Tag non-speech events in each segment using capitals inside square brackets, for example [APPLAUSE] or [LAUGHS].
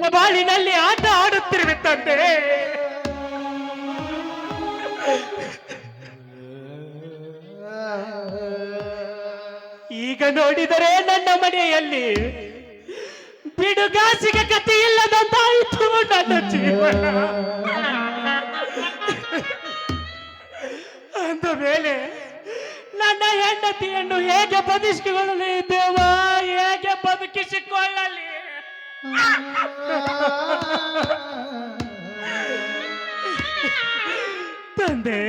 ನನ್ನ ಬಾಳಿನಲ್ಲಿ ಆಟ ಆಡುತ್ತಿರುವೆ ತಂದೆ ಈಗ ನೋಡಿದರೆ ನನ್ನ ಮನೆಯಲ್ಲಿ ಬಿಡುಗಾಸಿಗೆ ಕಥೆ ಇಲ್ಲದಂತಾಯಿತು ನನ್ನ ಜೀವನ. ಅಂದ ಮೇಲೆ ನನ್ನ ಹೆಂಡತಿಯನ್ನು ಹೇಗೆ ಬದುಕಿಕೊಳ್ಳಲಿ ದೇವ? ಹೇಗೆ ಬದುಕಿಸಿಕೊಳ್ಳಲಿ? ತಂದೆ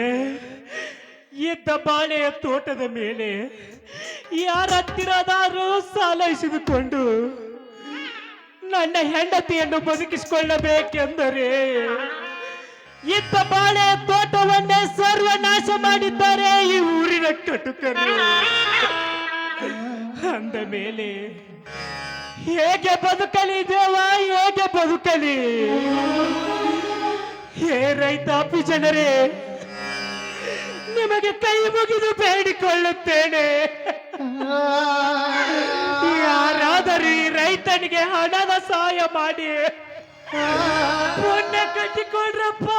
ಈ ಬಾಳೆಯ ತೋಟದ ಮೇಲೆ ಯಾರ ಹತ್ತಿರದಾದ್ರೂ ಸಾಲ ಇಸಿದುಕೊಂಡು ನನ್ನ ಹೆಂಡತಿಯನ್ನು ಬದುಕಿಸಿಕೊಳ್ಳಬೇಕೆಂದರೆ ಇತ್ತ ಬಾಳೆ ತೋಟವನ್ನೇ ಸರ್ವನಾಶ ಮಾಡಿದ್ದಾರೆ ಈ ಊರಿನ ಕಟುಕರು. ಅಂದ ಮೇಲೆ ಹೇಗೆ ಬದುಕಲಿ ದೇವ, ಹೇಗೆ ಬದುಕಲಿ? ಹೇ ರೈತಾಪಿ ಜನರೇ ನಿಮಗೆ ಕೈ ಮುಗಿದು ಬೇಡಿಕೊಳ್ಳುತ್ತೇನೆ. ಯಾರಾದರೂ ರೈತನಿಗೆ ಹಣದ ಸಹಾಯ ಮಾಡಿ, ಪುಣ್ಯ ಕಟ್ಟಿಕೊಂಡ್ರಪ್ಪ.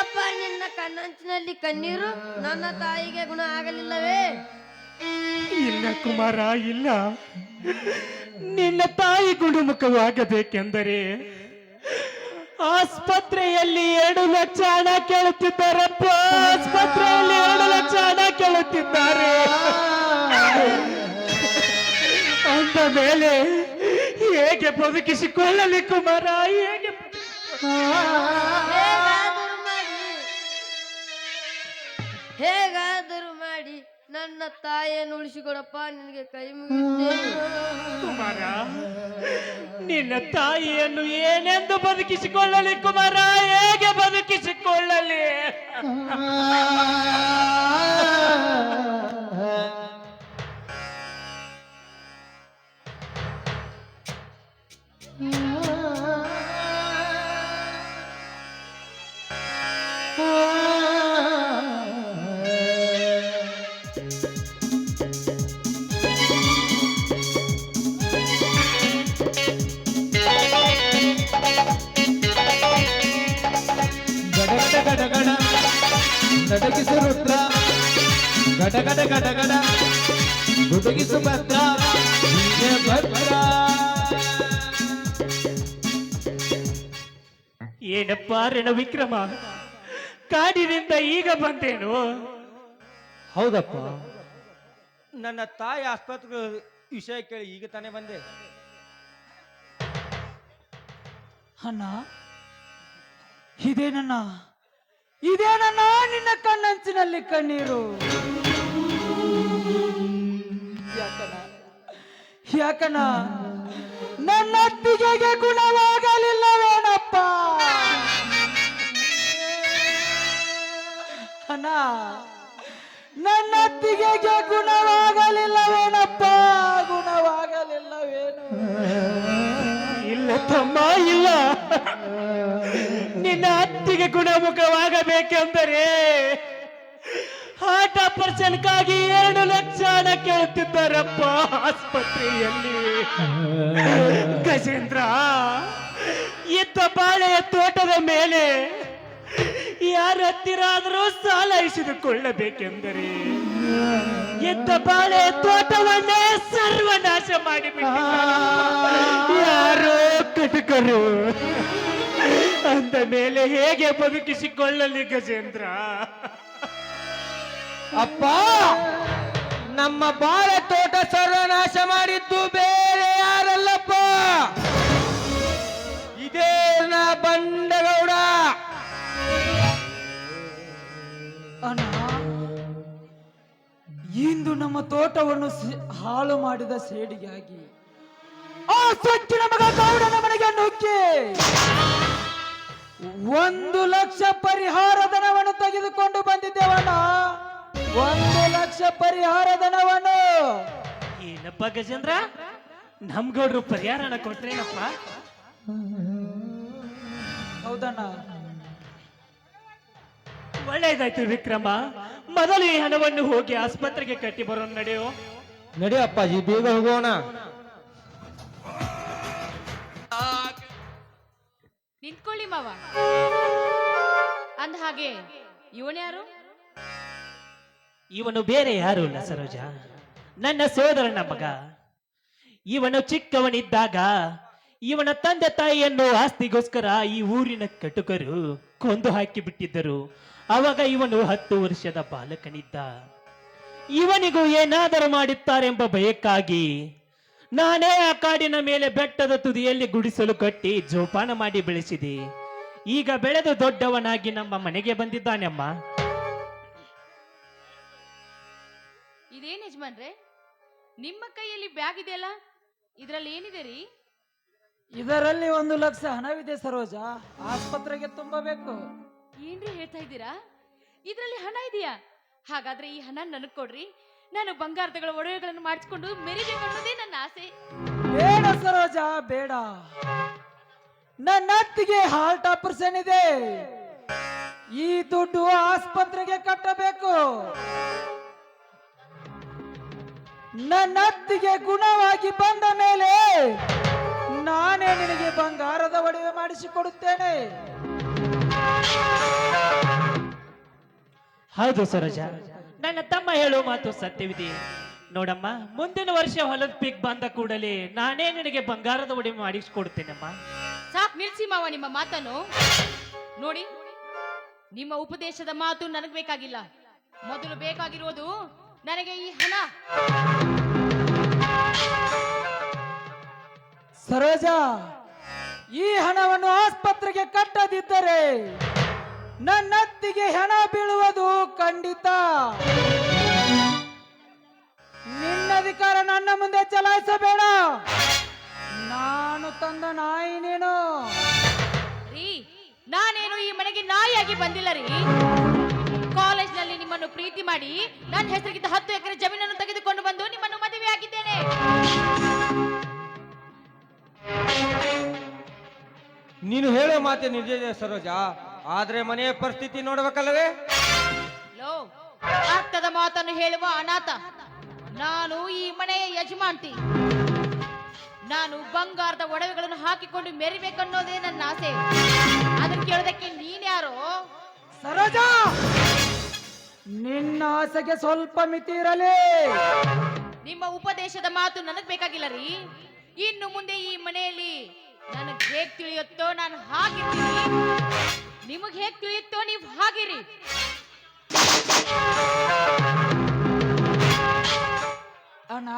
ಯಾಕಪ್ಪ ನಿನ್ನ ಕಣ್ಣಂಚಿನಲ್ಲಿ ಕಣ್ಣೀರು ನನ್ನ ತಾಯಿಗೆ ಗುಣ ಆಗಲಿಲ್ಲವೇ? ಇಲ್ಲ ಕುಮಾರ ಇಲ್ಲ. ನಿನ್ನ ತಾಯಿ ಗುಣಮುಖವಾಗಬೇಕೆಂದರೆ ಆಸ್ಪತ್ರೆಯಲ್ಲಿ ಎರಡು ಲಕ್ಷ ಹಣ ಕೇಳುತ್ತಿದ್ದಾರಪ್ಪ ಆಸ್ಪತ್ರೆಯಲ್ಲಿ ಎರಡು ಲಕ್ಷ ಹಣ ಕೇಳುತ್ತಿದ್ದಾರೆ. ಅಂದ ಮೇಲೆ ಹೇಗೆ ಬದುಕಿಸಿಕೊಳ್ಳಲಿ ಕುಮಾರ ಹೇಗೆ ಹೇಗಾದರೂ ಮಾಡಿ ನನ್ನ ತಾಯಿಯನ್ನು ಉಳಿಸಿಕೊಡಪ್ಪ ನಿನಗೆ ಕೈ ಕುಮಾರ ನಿನ್ನ ತಾಯಿಯನ್ನು ಏನೆಂದು ಬದುಕಿಸಿಕೊಳ್ಳಲಿ ಕುಮಾರ ಹೇಗೆ ಬದುಕಿಸಿಕೊಳ್ಳಲಿ? ಗಡಗಡ ಏನಪ್ಪ ರಣ ವಿಕ್ರಮ? ಕಾಡಿನಿಂದ ಈಗ ಬಂದೇನು? ಹೌದಪ್ಪ. ನನ್ನ ತಾಯಿ ಆಸ್ಪತ್ರೆ ವಿಷಯ ಕೇಳಿ ಈಗ ತಾನೇ ಬಂದೆ. ಅಣ್ಣ ಇದೇ ನನ್ನ ಇದೇ ನನ್ನ ನಿನ್ನ ಕಣ್ಣಂಚಿನಲ್ಲಿ ಕಣ್ಣೀರು. ಯಾಕನಾ ಯಾಕನಾ ನನ್ನ ಅತ್ತಿಗೆಗೆ ಗುಣವಾಗಲಿಲ್ಲವೇನಪ್ಪ? ಅಣ್ಣ ನನ್ನ ಅತ್ತಿಗೆಗೆ ಗುಣವಾಗಲಿಲ್ಲವೇನಪ್ಪ? ಗುಣವಾಗಲಿಲ್ಲವೇನು? ಇಲ್ಲ ತಮ್ಮ, ಇಲ್ಲ. ನಿನ್ನ ಅತ್ತಿಗೆ ಗುಣಮುಖವಾಗಬೇಕೆಂದರೆ ಹಾರ್ಟ್ ಆಪರೇಷನ್ಗಾಗಿ ಎರಡು ಲಕ್ಷ ಹಣ ಕೇಳುತ್ತಿದ್ದಾರಪ್ಪ ಆಸ್ಪತ್ರೆಯಲ್ಲಿ. ಗಜೇಂದ್ರ ಎತ್ತ ಬಾಳೆಯ ತೋಟದ ಮೇಲೆ ಯಾರ ಹತ್ತಿರ ಆದರೂ ಸಾಲ ಇಸಿದುಕೊಳ್ಳಬೇಕೆಂದರೆ ಎದ್ದ ಬಾಳೆ ತೋಟವನ್ನೇ ಸರ್ವನಾಶ ಮಾಡಿ ಯಾರೋ ಕಟಕರು. ಅಂದ ಮೇಲೆ ಹೇಗೆ ಬದುಕಿಸಿಕೊಳ್ಳಲಿ ಗಜೇಂದ್ರ? ಅಪ್ಪ ನಮ್ಮ ಬಾಳೆ ತೋಟ ಸರ್ವನಾಶ ಮಾಡಿದ್ದು ಬೇರೆ ಯಾರಲ್ಲಪ್ಪ? ಇದೇ ನಾ ಇಂದು ನಮ್ಮ ತೋಟವನ್ನು ಹಾಳು ಮಾಡಿದ ಸೇಡಿಗಾಗಿ ಆ ಸೊಂಚಿನ ಮಗ ಗೌಡನ ಮನೆಗೆ ನುಗ್ಗಿ ಒಂದು ಲಕ್ಷ ಪರಿಹಾರ ಧನವನ್ನು ತೆಗೆದುಕೊಂಡು ಬಂದಿದ್ದೇವಣ್ಣ ಒಂದು ಲಕ್ಷ ಪರಿಹಾರ ಧನವನ್ನು ಏನಪ್ಪ ಗಜೇಂದ್ರ ನಮ್ಗೌಡ್ರು ಪರಿಹಾರನ ಕೊಟ್ರೇನಪ್ಪ? ಕೊಟ್ರೇನಪ್ಪ? ಹೌದಣ್ಣ. ಹೌದಣ್ಣ. ಒಳ್ಳೆಯದಾಯ್ತು ವಿಕ್ರಮ. ಮೊದಲು ಈ ಹಣವನ್ನು ಹೋಗಿ ಆಸ್ಪತ್ರೆಗೆ ಕಟ್ಟಿ ಬರೋಣ ನಡೆಯೋ. ನಡಿ ಅಪ್ಪಾಜಿ ಬೇಗ ಹೋಗೋಣ. ನಿಂತ್ಕೊಳ್ಳಿ ಮಾವ. ಅಂದ ಹಾಗೆ ಇವನ್ಯಾರು ಇವನು ಬೇರೆ ಯಾರು ಅಲ್ಲ ಸರೋಜ? ನನ್ನ ಸೋದರನ ಮಗ. ಇವನು ಚಿಕ್ಕವನಿದ್ದಾಗ ಇವನ ತಂದೆ ತಾಯಿಯನ್ನು ಆಸ್ತಿಗೋಸ್ಕರ ಈ ಊರಿನ ಕಟುಕರು ಕೊಂದು ಹಾಕಿ ಬಿಟ್ಟಿದ್ದರು. ಅವಾಗ ಇವನು ಹತ್ತು ವರ್ಷದ ಬಾಲಕನಿದ್ದ. ಇವನಿಗೂ ಏನಾದರೂ ಮಾಡುತ್ತಾರೆಂಬ ಭಯಕ್ಕಾಗಿ ನಾನೇ ಆ ಕಾಡಿನ ಮೇಲೆ ಬೆಟ್ಟದ ತುದಿಯಲ್ಲಿ ಗುಡಿಸಲು ಕಟ್ಟಿ ಜೋಪಾನ ಮಾಡಿ ಬೆಳೆಸಿದೆ. ಈಗ ಬೆಳೆದು ದೊಡ್ಡವನಾಗಿ ನಮ್ಮ ಮನೆಗೆ ಬಂದಿದ್ದಾನೆಮ್ಮ. ಇದೇನು ಯಜಮಾನ್ರೆ? ನಿಮ್ಮ ಕೈಯಲ್ಲಿ ಬ್ಯಾಗ್ ಇದೆಯಲ್ಲ? ಇದರಲ್ಲಿ ಏನಿದೆ ರೀ? ಇದರಲ್ಲಿ ಒಂದು ಲಕ್ಷ ಹಣವಿದೆ ಸರೋಜ. ಆಸ್ಪತ್ರೆಗೆ ತುಂಬಬೇಕು. ಏನ್ರಿ ಹೇಳ್ತಾ ಇದ್ದೀರಾ? ಇದರಲ್ಲಿ ಹಣ ಇದೆಯಾ? ಹಾಗಾದ್ರೆ ಈ ಹಣ ನನಗೆ ಕೊಡ್ರಿ. ನಾನು ಬಂಗಾರದಗಳ ಒಡವೆಗಳನ್ನು ಮಾಡಿಸ್ಕೊಂಡು ಮೆರಿಬೇಕು ಅನ್ನೋದೇ ನನ್ನ ಆಸೆ. ಬೇಡ ಸರೋಜ, ಬೇಡ. ನನ್ನ ಅತ್ತಿಗೆ ಹಾರ್ಟ್ ಆಪರೇಷನ್ ಇದೆ ಈ ದುಡ್ಡು ಆಸ್ಪತ್ರೆಗೆ ಕಟ್ಟಬೇಕು. ನನ್ನ ಅತ್ತಿಗೆ ಗುಣವಾಗಿ ಬಂದ ಮೇಲೆ ನಾನೇ ನಿನಗೆ ಬಂಗಾರದ ಒಡವೆ ಮಾಡಿಸಿಕೊಡುತ್ತೇನೆ. ಹೌದು ಸರೋಜ ನನ್ನ ತಮ್ಮ ಹೇಳೋ ಮಾತು ಸತ್ಯವಿದೆ. ನೋಡಮ್ಮ ಮುಂದಿನ ವರ್ಷ ಹೊಲದ ಪಿಕ್ ಬಂದ ಕೂಡಲೇ ನಾನೇ ನಿನಗೆ ಬಂಗಾರದ ಒಡೆ ಮಾಡಿಸ್ಕೊಡ್ತೇನಮ್ಮ. ಸಾಕ್ ನಿಲ್ಸಿ ಮಾವ ನಿಮ್ಮ ಮಾತನ್ನು. ನೋಡಿ ನಿಮ್ಮ ಉಪದೇಶದ ಮಾತು ನನಗೆ ಬೇಕಾಗಿಲ್ಲ. ಮೊದಲು ಬೇಕಾಗಿರೋದು ನನಗೆ ಈ ಹಣ. ಸರೋಜ ಈ ಹಣವನ್ನು ಆಸ್ಪತ್ರೆಗೆ ಕಟ್ಟದಿದ್ದರೆ ನನ್ನ ಅತ್ತಿಗೆ ಹೆಣ ಬೀಳುವುದು ಖಂಡಿತ. ನಿನ್ನ ಅಧಿಕಾರ ನನ್ನ ಮುಂದೆ ಚಲಾಯಿಸಬೇಡ. ನಾನು ತಂದ ನಾಯಿ ನೀನು. ರೀ ನಾನೇನು ಈ ಮನೆಗೆ ನಾಯಿಯಾಗಿ ಬಂದಿಲ್ಲ ರೀ? ಕಾಲೇಜ್ನಲ್ಲಿ ನಿಮ್ಮನ್ನು ಪ್ರೀತಿ ಮಾಡಿ ನನ್ನ ಹೆಸರಿಗಿದ್ದ ಹತ್ತು ಎಕರೆ ಜಮೀನನ್ನು ತೆಗೆದುಕೊಂಡು ಬಂದು ನಿಮ್ಮನ್ನು ಮದುವೆ ಆಗಿದ್ದೇನೆ. ನೀನು ಹೇಳೋ ಮಾತೆ ನಿಜ ಸರೋಜ. ಆದ್ರೆ ಮನೆಯ ಪರಿಸ್ಥಿತಿ ನೋಡ್ಬೇಕಲ್ಲವೇ? ಲೋ ಅರ್ಥದ ಮಾತನ್ನು ಹೇಳುವ ಅನಾಥ. ನಾನು ಈ ಮನೆಯ ಯಜಮಾಂತಿ ನಾನು ಬಂಗಾರದ ಒಡವೆಗಳನ್ನು ಹಾಕಿಕೊಂಡು ಮೆರಿಬೇಕನ್ನೋದೇ ನನ್ನ ಆಸೆ. ಅದನ್ನು ಕೇಳೋದಕ್ಕೆ ನೀನ್ಯಾರೋ ಸರೋಜ! ನಿನ್ನ ಆಸೆಗೆ ಸ್ವಲ್ಪ ಮಿತಿ ಇರಲಿ. ನಿಮ್ಮ ಉಪದೇಶದ ಮಾತು ನನಗ್ ಬೇಕಾಗಿಲ್ಲ ರೀ. ಇನ್ನು ಮುಂದೆ ಈ ಮನೆಯಲ್ಲಿ ನನಗೆ ಹೇಗ್ ತಿಳಿಯುತ್ತೋ ನಾನು ಹಾಗಿರ್ತೀನಿ ನಿಮಗ್ ಹೇಗೆ ತಿಳಿಯುತ್ತೋ ನೀವು ಹಾಗಿರಿ. ಅಣ್ಣ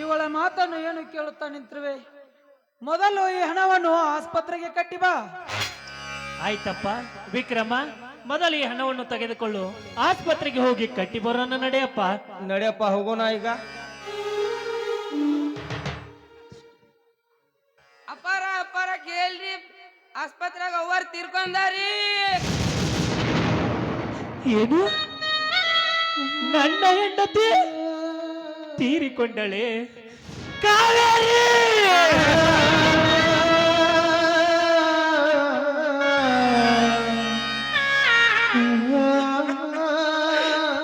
ಇವಳ ಮಾತನ್ನು ಏನು ಕೇಳುತ್ತಾ ನಿಂತಿರುವೆ? ಮೊದಲು ಈ ಹಣವನ್ನು ಆಸ್ಪತ್ರೆಗೆ ಕಟ್ಟಿ ಬಾ. ಆಯ್ತಪ್ಪ ವಿಕ್ರಮ ಮೊದಲು ಈ ಹಣವನ್ನು ತೆಗೆದುಕೊಳ್ಳು. ಆಸ್ಪತ್ರೆಗೆ ಹೋಗಿ ಕಟ್ಟಿ ಬರೋಣ ನಡೆಯಪ್ಪ. ನಡೆಯಪ್ಪ ಹೋಗೋಣ ಈಗ. ಆಸ್ಪತ್ರೆಗೆ ಅವ್ವಾರ್ ತೀರ್ಕೊಂಡಾರಿ. ಏನು? ನನ್ನ ಹೆಂಡತಿ ತೀರಿಕೊಂಡಳೆ. ಕಾವೇರಿ!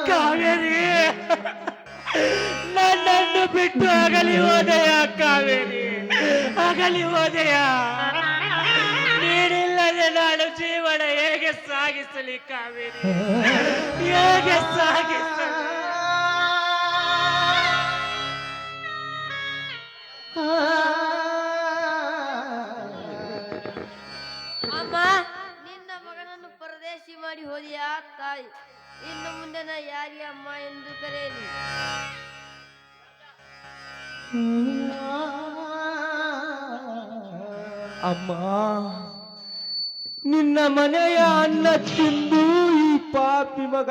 ಕಾವೇರಿ! ನನ್ನನ್ನು ಬಿಟ್ಟು ಅಗಲಿ ಹೋದೆಯ ಕಾವೇರಿ? ಅಗಲಿ ಹೋದೆಯ ನಾನು ಜೀವನ ಹೇಗೆ ಸಾಗಿಸಲಿ ಕಾವೇರಿ ಹೇಗೆ ಸಾಗಿಸಲಿ ಅಮ್ಮ ನಿನ್ನ ಮಗನನ್ನು ಪರದೇಶಿ ಮಾಡಿ ಹೋದಿಯಾ ತಾಯಿ? ಇನ್ನು ಮುಂದೆ ನಾ ಯಾರಿಗೆ ಅಮ್ಮ ಎಂದು ಕರೆಯಲಿ? ಅಮ್ಮ ನಿನ್ನ ಮನೆಯ ಅನ್ನ ತಿಂದು ಈ ಪಾಪಿ ಮಗ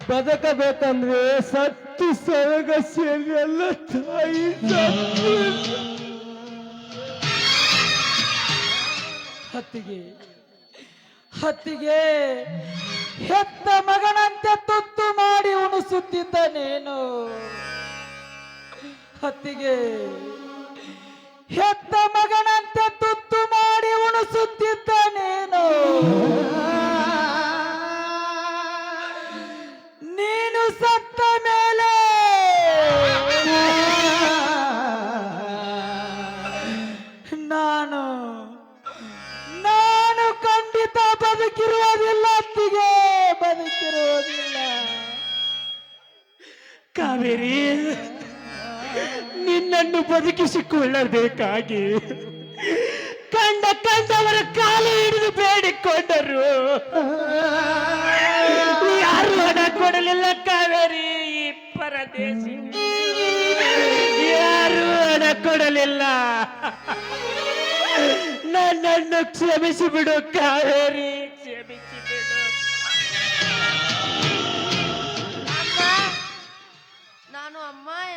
ಬದುಕಬೇಕಂದ್ರೆ ಸತ್ತು ಸರಗ ಸೇರಿ ಎಲ್ಲ ತಾಯಿ. ಹತ್ತಿಗೆ ಹತ್ತಿಗೆ ಹೆತ್ತ ಮಗನಂತೆ ತುತ್ತು ಮಾಡಿ ಉಣಿಸುತ್ತಿದ್ದ ನೇನು ಹತ್ತಿಗೆ ಹೆತ್ತ ಮಗನಂತೆ ತುತ್ತು ಮಾಡಿ ಉಣಿಸುತ್ತಿದ್ದ ನೀನು. ಬದುಕಿಸಿಕೊಳ್ಳಬೇಕಾಗಿ ಕಂಡ ಕಂಡವರ ಕಾಲು ಹಿಡಿದು ಬೇಡಿಕೊಂಡರು. ಯಾರು ಹಣ ಕೊಡಲಿಲ್ಲ ಕಾವೇರಿ, ಈ ಪರದೇಶಿ. ಯಾರು ಹಣ ಕೊಡಲಿಲ್ಲ. ನನ್ನನ್ನು ಕ್ಷಮಿಸಿ ಬಿಡು ಕಾವೇರಿ. ಕ್ಷಮಿಸಿ.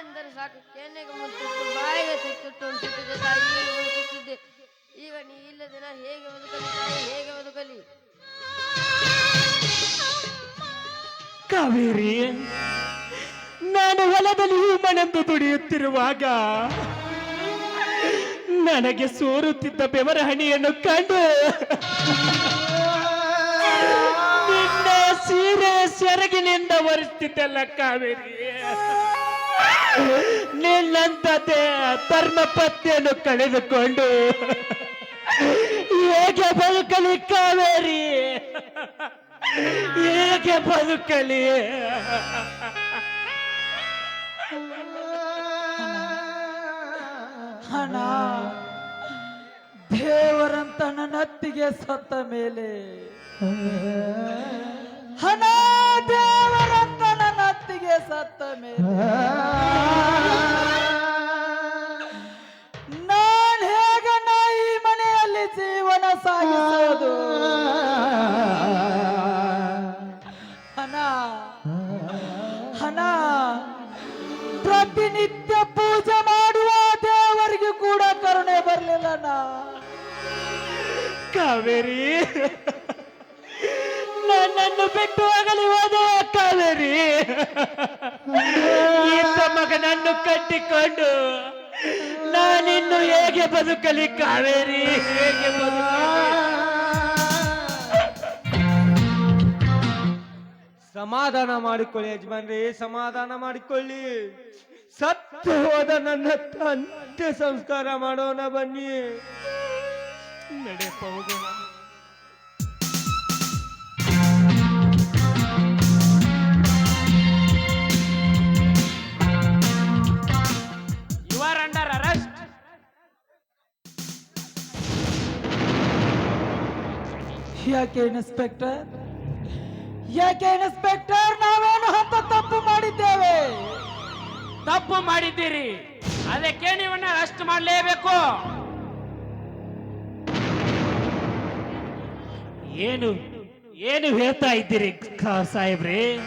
ಎಂದರೆ ಸಾಕು. ಕೆನ್ನೆಗೆ ಮುತ್ತಿಟ್ಟು ಬಾಯಿಗೆ ಸಿಕ್ಕಿಟ್ಟು ಅನ್ಸುತ್ತಿದ್ದೆ ತಾಯಿ ಈಗ ನೀ ಇಲ್ಲದೆ ನಾ ಹೇಗೆ ಬದುಕಲಿ ತಾಯಿ, ಹೇಗೆ ಬದುಕಲಿ? ಕಾವೇರಿ, ನಾನು ಹೊಲದಲ್ಲಿ ಹೂಮನೆಂದು ದುಡಿಯುತ್ತಿರುವಾಗ ನನಗೆ ಸೋರುತ್ತಿದ್ದ ಬೆವರ ಹಣಿಯನ್ನು ಕಂಡು ನಿನ್ನ ಸೀರೆ ಸೆರಗಿನಿಂದ ಒರೆಸ್ತಿದ್ದಲ್ಲ ಕಾವೇರಿ. ನಿನ್ನಂತದೆ ಧರ್ಮ ಪತ್ನಿಯನ್ನು ಕಳೆದುಕೊಂಡು ಹೇಗೆ ಬದುಕಲಿ ಕಾವೇರಿ? ಹೇಗೆ ಬದುಕಲಿ? ಹಣ, ದೇವರಂತ ನನ್ನ ಸತ್ತ ಮೇಲೆ. ಹಣ, ದೇವರಂತ ಅತ್ತಿಗೆ ಸತ್ತ ಮೇಲೆ. ಹೇಗೆ ಬದುಕಲಿ ಕಾವೇರಿ? ಹೇಗೆ ಸಮಾಧಾನ ಮಾಡಿಕೊಳ್ಳಿ ಯಜಮಾನ್ರಿ, ಸಮಾಧಾನ ಮಾಡಿಕೊಳ್ಳಿ. ಸತ್ತು ಹೋದ ನನ್ನ ಅಂತ್ಯ ಸಂಸ್ಕಾರ ಮಾಡೋಣ ಬನ್ನಿ. ನಡೆಯಪ್ಪ ಹೋಗೋಣ ಯಾಕೆ ಇನ್ಸ್ಪೆಕ್ಟರ್? ಯಾಕೆ ಇನ್ಸ್ಪೆಕ್ಟರ್? ನಾವೇನು ಅಂತ ತಪ್ಪು ಮಾಡಿದ್ದೇವೆ. ತಪ್ಪು ಮಾಡಿದ್ದೀರಿ. ಅದಕ್ಕೆ ನೀವನ್ನ ಅರೆಸ್ಟ್ ಮಾಡಲೇಬೇಕು. ಏನು ಏನು ಹೇಳ್ತಾ ಇದ್ದೀರಿ ಸಾಹೇಬ್ರಿ?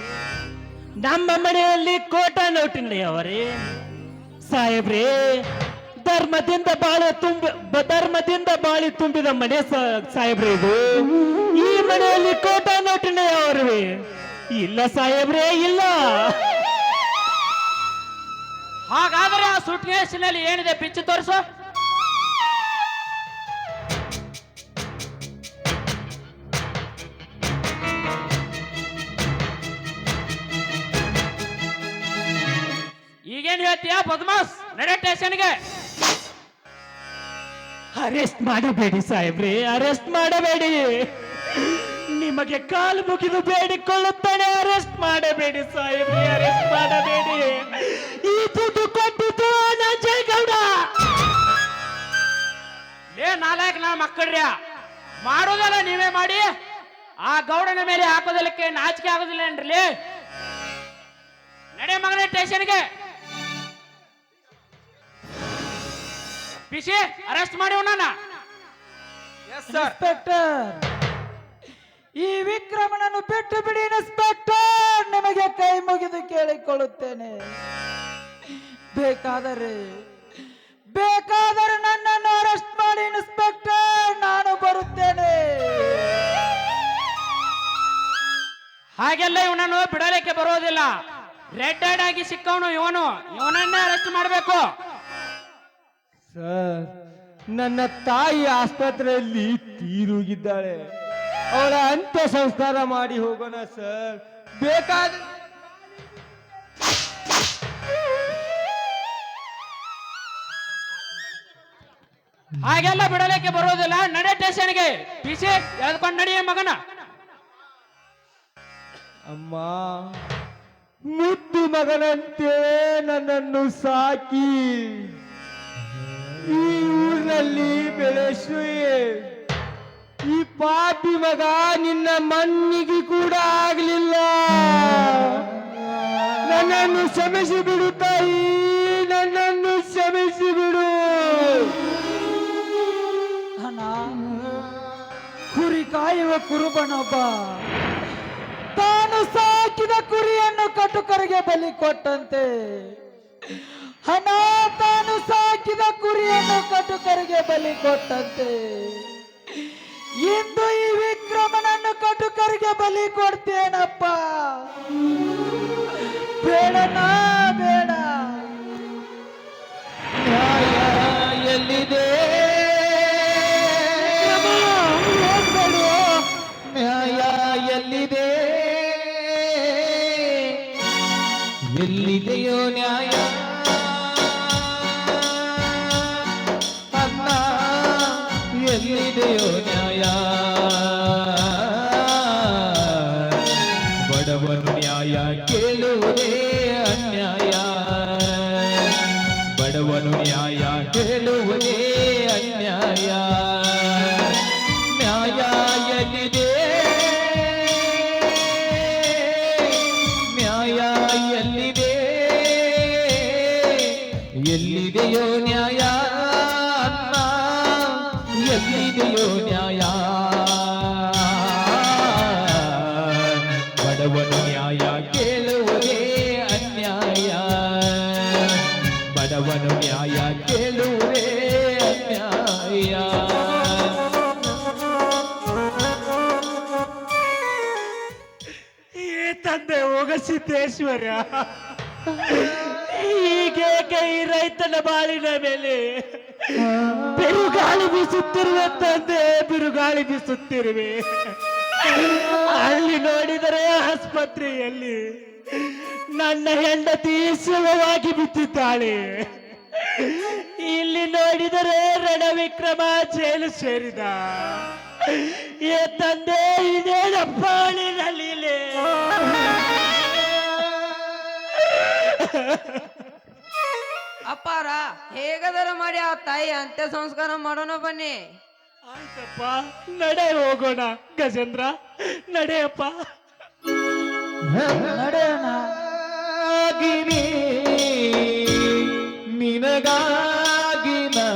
ನಮ್ಮ ಮನೆಯಲ್ಲಿ ಕೋಟಾ ನೋಟಿನ ಅವರೇ. ಸಾಹೇಬ್ರೆ ಧರ್ಮದಿಂದ ಬಾಳೆ ತುಂಬ ಧರ್ಮದಿಂದ ಬಾಳಿ ತುಂಬಿದ ಮನೆ ಸಾಹೇಬ್ರೆ ಇದು. ಈ ಮನೆಯಲ್ಲಿ ಕೋಟ ನೋಟಿನ ಯಾವ್ರಿ ಇಲ್ಲ ಸಾಹೇಬ್ರೆ, ಇಲ್ಲ. ಹಾಗಾದ್ರೆ ಆ ಸುಟ್ಕೇಸಿನಲ್ಲಿ ಏನಿದೆ ಪಿಚ್ಚು ತೋರಿಸು. ಈಗೇನ್ ಹೇಳ್ತೀಯ ಪದ್ಮಾಸ್? ನಡೆ ಸ್ಟೇಷನ್ಗೆ ಅರೆಸ್ಟ್ ಮಾಡಬೇಡಿ ಸಾಹೇಬ್ರಿ, ಅರೆಸ್ಟ್ ಮಾಡಬೇಡಿ. ನಿಮಗೆ ಕಾಲು ಮುಗಿದು ಬೇಡಿಕೊಳ್ಳುತ್ತಾನೆ, ಅರೆಸ್ಟ್ ಮಾಡಬೇಡಿ ಸಾಹೇಬ್ರಿ, ಅರೆಸ್ಟ್ ಮಾಡಬೇಡಿ. ಈ ದುಡ್ಡು ಕೊಟ್ಟಿದ್ದು ನಂಜೇಗೌಡ ಏ ನಾಲ್ಕು ನಾ ಮಕ್ಕಳ್ರ್ಯ, ಮಾಡೋದಲ್ಲ ನೀವೇ ಮಾಡಿ. ಆ ಗೌಡನ ಮೇಲೆ ಹಾಕೋದಕ್ಕೆ ನಾಚಿಕೆ ಆಗೋದಿಲ್ಲ ಏನ್ರಿ ನಡೆ ಮಗನೇ ಸ್ಟೇಷನ್ಗೆ. ಪಿಸಿ ಅರೆಸ್ಟ್ ಮಾಡಿ ಅವನನ್ನ ಇನ್ಸ್ಪೆಕ್ಟರ್ ಈ ವಿಕ್ರಮನನ್ನು ಬಿಟ್ಟು ಬಿಡಿ ಇನ್ಸ್ಪೆಕ್ಟರ್. ನಿಮಗೆ ಕೈ ಮುಗಿದು ಕೇಳಿಕೊಳ್ಳುತ್ತೇನೆ. ಬೇಕಾದರೆ ಬೇಕಾದರೆ ನನ್ನನ್ನು ಅರೆಸ್ಟ್ ಮಾಡಿ ಇನ್ಸ್ಪೆಕ್ಟರ್. ನಾನು ಬರುತ್ತೇನೆ. ಹಾಗೆಲ್ಲ ಇವನನ್ನು ಬಿಡಲಿಕ್ಕೆ ಬರೋದಿಲ್ಲ. ರೆಡ್ ಆಗಿ ಸಿಕ್ಕವನು ಇವನು. ಇವನನ್ನೇ ಅರೆಸ್ಟ್ ಮಾಡಬೇಕು. ಸರ್ ನನ್ನ ತಾಯಿ ಆಸ್ಪತ್ರೆಯಲ್ಲಿ ತೀರುಗಿದ್ದಾಳೆ. ಅವಳ ಅಂತ್ಯ ಸಂಸ್ಕಾರ ಮಾಡಿ ಹೋಗೋಣ ಸರ್. ಬೇಕಾದ ಹಾಗೆಲ್ಲ ಬಿಡಲಿಕ್ಕೆ ಬರೋದಿಲ್ಲ ನಡೆ ಸ್ಟೇಷನ್ಗೆ. ಬಿಸಿ ಎಳ್ಕೊಂಡು ನಡಿಯ ಮಗನ? ಅಮ್ಮ ಮುದ್ದು ಮಗನಂತೆ ನನ್ನನ್ನು ಸಾಕಿ. ಈ ಊರಿನಲ್ಲಿ ಬೆಳೆಸುವೆ. ಈ ಪಾಪಿ ಮಗ ನಿನ್ನ ಮಣ್ಣಿಗೆ ಕೂಡ ಆಗಲಿಲ್ಲ. ನನ್ನನ್ನು ಕ್ಷಮಿಸಿ ಬಿಡು ತಾಯಿ, ನನ್ನನ್ನು ಕ್ಷಮಿಸಿ ಬಿಡು. ಕುರಿ ಕಾಯುವ ಕುರುಬನೊಬ್ಬ. ತಾನು ಸಾಕಿದ ಕುರಿಯನ್ನು ಕಟುಕರಿಗೆ ಬಲಿ ಕೊಟ್ಟಂತೆ. ಹಣ ತಾನು ಸಾಕಿದ ಕುರಿಯನ್ನು ಕಟುಕರಿಗೆ ಬಲಿ ಕೊಟ್ಟಂತೆ. ಇಂದು ಈ ವಿಕ್ರಮನನ್ನು ಕಟುಕರಿಗೆ ಬಲಿ ಕೊಡ್ತೇನಪ್ಪ. ಕೇಳುವುದೇ ಅನ್ಯಾಯ. ಬಡವನು ನ್ಯಾಯ. ಸಿದ್ದೇಶ್ವರ ಹೀಗೆ ಕೈ ರೈತನ ಬಾಳಿನ ಮೇಲೆ ಬಿರುಗಾಳಿ ಬೀಸುತ್ತಿರುವೆ ತಂದೆ ಬಿರುಗಾಳಿ ಬೀಸುತ್ತಿರುವೆ. ಅಲ್ಲಿ ನೋಡಿದರೆ ಆಸ್ಪತ್ರೆಯಲ್ಲಿ ನನ್ನ ಹೆಂಡತಿ ಸುಲಭವಾಗಿ ಬಿದ್ದಿದ್ದಾಳೆ. ಇಲ್ಲಿ ನೋಡಿದರೆ ರಣವಿಕ್ರಮ ಜೈಲು ಸೇರಿದ. ಈ ತಂದೆ [LAUGHS] ಅಪ್ಪಾರ ಹೇಗದರ ಮಾಡಿ ಆ ತಾಯಿ ಅಂತ್ಯ ಸಂಸ್ಕಾರ ಮಾಡೋಣ ಬನ್ನಿ. ಆಯ್ತಪ್ಪ ನಡೆ ಹೋಗೋಣ ಗಜೇಂದ್ರ. ನಡೆಯಪ್ಪ. ನಡೆಯೋಣ. ಗಿರಿ ನಿನಗಾಗಿ ನಾ.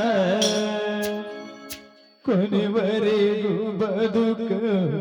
ಕೊನೆವರೆಗೂ ಬದುಕಬೇಕು.